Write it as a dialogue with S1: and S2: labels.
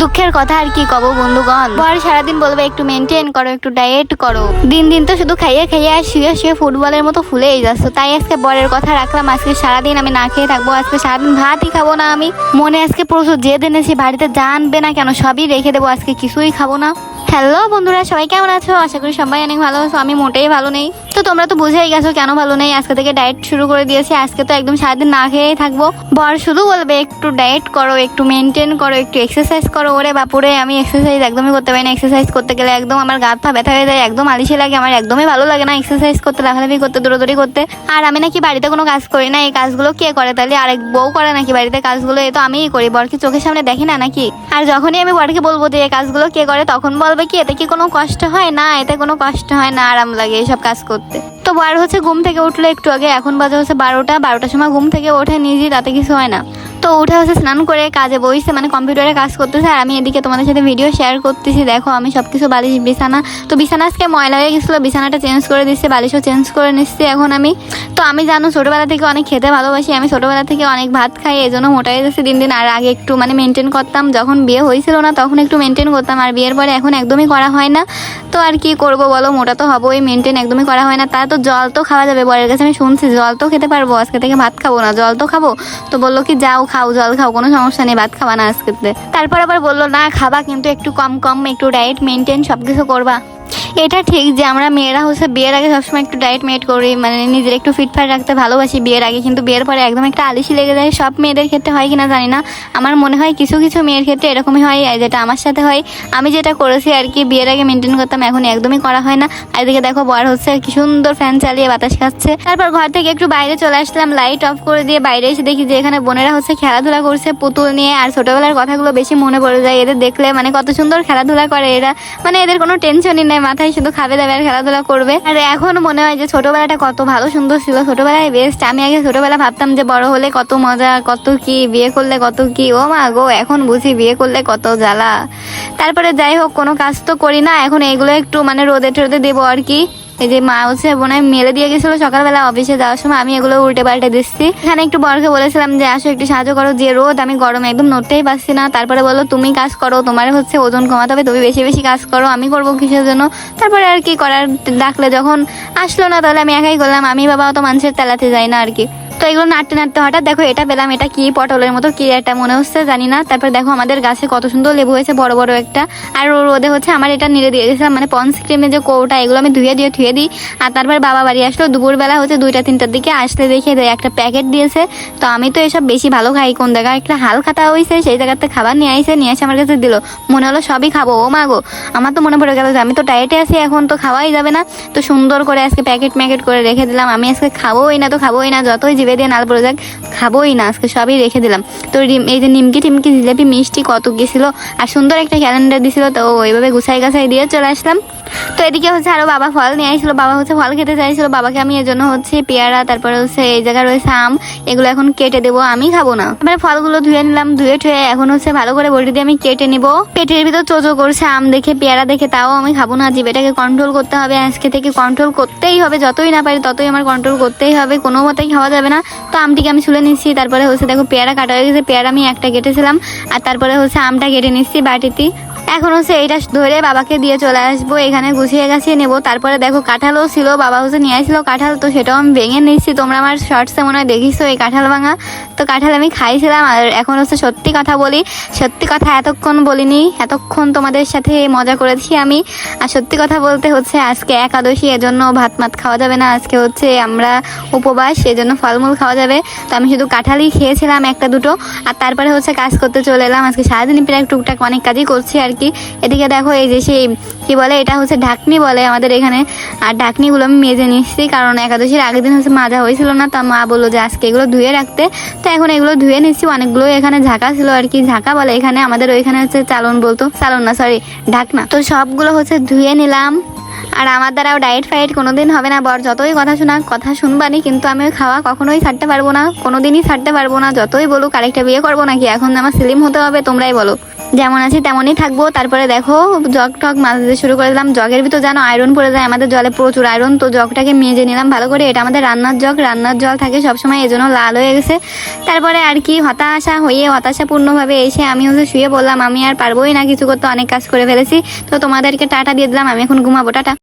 S1: দুঃখের কথা আর কি কব বন্ধুগণ? বর সারাদিন বলবে, একটু মেনটেন করো, একটু ডায়েট করো। দিন দিন তো শুধু খাইয়ে খাইয়ে আর শুয়ে শুয়ে ফুটবলের মতো ফুলেই যাচ্ছ। তাই আজকে বরের কথা রাখলাম, আজকে সারাদিন আমি না খেয়ে থাকব, আজকে সারাদিন ভাতই খাব না আমি। মনে আজকে প্রচুর জেদ এনেছি, বাড়িতে জানবে না কেন, সবই রেখে দেবো, আজকে কিছুই খাব না। হ্যালো বন্ধুরা, সবাই কেমন আছো? আশা করি সবাই অনেক ভালো আছো, আমি মোটেই ভালো নেই। তো তোমরা তো বুঝেই গেছো কেন ভালো নেই। আজকে থেকে ডায়েট শুরু করে দিয়েছি। আজকে তো একদম সারাদিন না খেয়েই থাকব। বর শুধু বলবে, একটু ডায়েট করো, একটু মেনটেন করো, একটু এক্সারসাইজ করো। ওরে বাপুরে, আমি এক্সারসাইজ একদমই করতে পারি না। এক্সারসাইজ করতে গেলে একদম আমার গা পা ব্যথা হয়ে যায়, একদম আলিশে লাগে। আমার একদমই ভালো লাগে না এক্সারসাইজ করতে, লাফালাফি করতে, দৌড়াদৌড়ি করতে। আর আমি নাকি বাড়িতে কোনো কাজ করি না। এই কাজগুলো কে করে? তাহলে আরেক বউ করে নাকি বাড়িতে কাজগুলো? এ তো আমিই করি। বরকে চোখের সামনে দেখি না নাকি? আর যখনই আমি বরকে বলব যে এই কাজগুলো কে করে? তখন বলবে কি, এতে কি কোনো কষ্ট হয়? না, এতে কোনো কষ্ট হয় না। আরাম লাগে এইসব কাজ করতে। তো বার হচ্ছে ঘুম থেকে উঠল একটু আগে, এখন বাজে হচ্ছে বারোটা, বারোটার সময় ঘুম থেকে ওঠে নিজে, তাতে কিছু হয় না। তো উঠে হচ্ছে স্নান করে কাজে বইছে মানে কম্পিউটারে কাজ করতেছে, আর আমি এদিকে তোমাদের সাথে ভিডিও শেয়ার করতেছি। দেখো, আমি সব কিছু বালিশ, বিছানা, তো বিছানা আজকে ময়লা হয়ে গেছিল, বিছানাটা চেঞ্জ করে দিচ্ছে বালিশও চেঞ্জ করে নিচ্ছি এখন আমি। তো আমি জানো, ছোটোবেলা থেকে অনেক খেতে ভালোবাসি, আমি ছোটোবেলা থেকে অনেক ভাত খাই এই জন্য মোটাই যাচ্ছে দিন দিন। আর আগে একটু মানে মেনটেন করতাম, যখন বিয়ে হয়েছিল না, তখন একটু মেনটেন করতাম, আর বিয়ের পরে এখন একদমই করা হয় না। তো আর কি করব বলো, মোটা তো হবোই মেনটেন একদমই করা হয় না। তা তো জল তো খাওয়া যাবে, বরের কাছে আমি শুনছি, জল তো খেতে পারব, আজকে থেকে ভাত খাব না, জল তো খাব। তো বলল কি, যাও খাও, জল খাও, কোনো সমস্যা নেই, ভাত খাওয়া না আজকে। তারপর আবার বলল, না, খাবা, কিন্তু একটু কম কম, একটু ডায়েট মেনটেন সব কিছু করবা। এটা ঠিক যে আমরা মেয়েরা হচ্ছে বিয়ের আগে সবসময় একটু ডায়েট মেট করি মানে নিজের একটু ফিটফাট রাখতে ভালোবাসি বিয়ের আগে, কিন্তু বিয়ের পরে একদম একটা আলিশি লেগে যায়। সব মেয়েদের ক্ষেত্রে হয় কিনা জানি না। আমার মনে হয় কিছু কিছু মেয়ের ক্ষেত্রে এরকমই হয় যেটা আমার সাথে হয়। আমি যেটা করেছি আর কি, বিয়ের আগে মেনটেন করতাম, এখন একদমই করা হয় না। আর এদিকে দেখো, বর হচ্ছে কি সুন্দর ফ্যান চালিয়ে বাতাস খাচ্ছে। তারপর ঘর থেকে একটু বাইরে চলে আসলাম লাইট অফ করে দিয়ে বাইরে এসে দেখি যে এখানে বোনেরা হচ্ছে খেলাধুলা করছে পুতুল নিয়ে, আর ছোটবেলার কথাগুলো বেশি মনে পড়ে যায়। এদের দেখলে মানে কত সুন্দর খেলাধুলা করে এরা। মানে এদের কোনো টেনশনই নেই। মাথায় শুধু খাবে দাবে আর খেলাধুলা করবে। আর এখন মনে হয় যে ছোটবেলাটা কত ভালো সুন্দর ছিল। ছোটবেলায় বেস্ট আমি আগে ছোটবেলা ভাবতাম যে বড় হলে কত মজা, কত কি, বিয়ে করলে কত কি। ও মা গো, এখন বুঝি বিয়ে করলে কত জ্বালা। তারপরে যাই হোক, কোনো কাজ তো করি না। এখন এগুলো একটু মানে রোদে টোদে দেবো আর কি। এই যে মা হচ্ছে বোনায় মেলে দিয়ে গেছিল সকালবেলা অফিসে যাওয়ার সময়, আমি এগুলো উল্টে পাল্টে দিচ্ছি। এখানে একটু বরকে বলেছিলাম যে, আসো, একটু সাহায্য করো, যে রোদ, আমি গরম একদম নড়তেই পারছি না। তারপরে বলল, তুমি কাজ করো, তোমার হচ্ছে ওজন কমাতে হবে, তুমি বেশি বেশি কাজ করো, আমি করব কিসের জন্য? তারপরে আর কি করার ডাকলে যখন আসলো না, তাহলে আমি একাই করলাম। আমি বাবা অত মানুষের তেলাতে যাই না আর কি। তো এগুলো নাড়তে নাড়তে হঠাৎ দেখো এটা পেলাম এটা কি পটলের মতো, কি একটা মনে হচ্ছে জানি না। তারপর দেখো আমাদের গাছে কত সুন্দর লেবু হয়েছে, বড় বড় একটা। আর রোদে হচ্ছে আমার এটা নিড়ে দিয়ে গেছিলাম মানে পন্স ক্রিমের যে কৌটা, এগুলো আমি ধুয়ে দিয়ে ধুয়ে দিই। আর তারপর বাবা বাড়ি আসলো, দুপুরবেলা হচ্ছে দুইটা তিনটার দিকে আসলে দেখে একটা প্যাকেট দিয়েছে। তো আমি তো এসব বেশি ভালো খাই, কোন জায়গায় একটা হাল খাতা হয়েছে, সেই জায়গাতে খাবার নিয়ে আসে নিয়ে এসে আমার কাছে দিল। মনে হলো সবই খাব, ও মাগো আমার তো মনে পড়ে গেল যে আমি তো ডায়েটে আছি, এখন তো খাওয়াই যাবে না। তো সুন্দর করে আজকে প্যাকেট ম্যাকেট করে রেখে দিলাম, আমি আজকে খাবোই না, তো খাবোই না, যতই জিভে দিয়ে নাল পড়ে যাক, খাবোই না, আজকে সবই রেখে দিলাম। তো এই যে নিমকি টিমকি জিলেপি মিষ্টি কত গেছিল, আর সুন্দর একটা ক্যালেন্ডার দিছিল, তো ওইভাবে গুছাই গাছাই দিয়ে চলে আসলাম। তো এদিকে হচ্ছে আরও বাবা ফল নিয়ে আসছিল বাবা হচ্ছে ফল খেতে চাইছিল, বাবাকে আমি এর জন্য হচ্ছে পেয়ারা, তারপরে হচ্ছে এই জায়গায় রয়েছে আম, এগুলো এখন কেটে দেবো, আমি খাব না। তারপরে ফলগুলো ধুয়ে নিলাম, ধুয়ে ঠুয়ে এখন হচ্ছে ভালো করে বটি দিয়ে আমি কেটে নিব। পেটের ভিতর চোচো করছে আম দেখে, পেয়ারা দেখে, তাও আমি খাব না জিবেটাকে কন্ট্রোল করতে হবে, আজকে থেকে কন্ট্রোল করতেই হবে, যতই না পারি ততই আমার কন্ট্রোল করতেই হবে, কোনো মতেই খাওয়া যাবে না। তো আমটিকে আমি ছুলে নিচ্ছি, তারপরে হচ্ছে দেখো পেয়ারা কাটা হয়ে গেছে, পেয়ারা আমি একটা কেটেছিলাম, আর তারপরে হচ্ছে আমটা কেটে নিচ্ছি বাটিতে। এখন হচ্ছে এইটা ধরে বাবাকে দিয়ে চলে আসব, এখানে গুছিয়ে গাছিয়ে নেব। তারপরে দেখো কাঁঠালও ছিল, বাবা হচ্ছে নিয়ে আসলো কাঁঠাল, তো সেটাও আমি ভেঙে নিচ্ছি তোমরা আমার শর্টসে মনে হয় দেখিছো এই কাঁঠাল ভাঙা। তো কাঁঠাল আমি খাইছিলাম, আর এখন হচ্ছে সত্যি কথা বলি, সত্যি কথা এতক্ষণ বলিনি, এতক্ষণ তোমাদের সাথে মজা করেছি আমি। আর সত্যি কথা বলতে হচ্ছে আজকে একাদশী, এজন্য ভাত মাত খাওয়া যাবে না। আজকে হচ্ছে আমরা উপবাস, সেজন্য ফলমূল খাওয়া যাবে। তো আমি শুধু কাঁঠালই খেয়েছিলাম একটা দুটো। আর তারপরে হচ্ছে কাজ করতে চলে এলাম। আজকে সারাদিন প্রায় টুকটাক অনেক কাজই করছি আর কি। এদিকে দেখো এই যে সেই, কি বলে, এটা হচ্ছে ঢাকনি বলে আমাদের এখানে। আর ঢাকনিগুলো আমি মেজে নিচ্ছি কারণ একাদশীর আগের দিন হচ্ছে মাজা হয়েছিল না, তা মা বলল যে আজকে এগুলো ধুয়ে রাখতে। তো এখন এগুলো ধুয়ে নিচ্ছি অনেকগুলো এখানে ঝাঁকা ছিল আর কি, ঝাঁকা বলে এখানে আমাদের ওইখানে হচ্ছে চালন বলতো, চালন না সরি ঢাকনা। তো সবগুলো হচ্ছে ধুয়ে নিলাম। আর আমার দ্বারাও ডায়েট ফাইট কোনোদিন হবে না, বর যতই কথা শোনা কথা শুনবানি, কিন্তু আমি খাওয়া কখনোই ছাড়তে পারব না, কোনোদিনই ছাড়তে পারব না, যতই বলুক আরেকটা বিয়ে করব নাকি, এখন আমার সিলিম হতে হবে, তোমরাই বলো। যেমন আছি তেমনই থাকব। তারপরে দেখো, জগ টক মাজতে শুরু করে দিলাম। জগের ভিতর যেন আয়রন পড়ে যায়, আমাদের জলে প্রচুর আয়রন তো জগটাকে মেজে নিলাম ভালো করে। এটা আমাদের রান্নার জগ। রান্নার জল থাকে সবসময়, এজন্য লাল হয়ে গেছে। তারপরে আর কি, হতাশা হয়ে, হতাশাপূর্ণভাবে এসে আমি হচ্ছে শুয়ে বললাম আমি আর পারবোই না কিছু করতে, অনেক কাজ করে ফেলেছি। তো তোমাদেরকে টাটা দিয়ে দিলাম, আমি এখন ঘুমাবো। টাটা।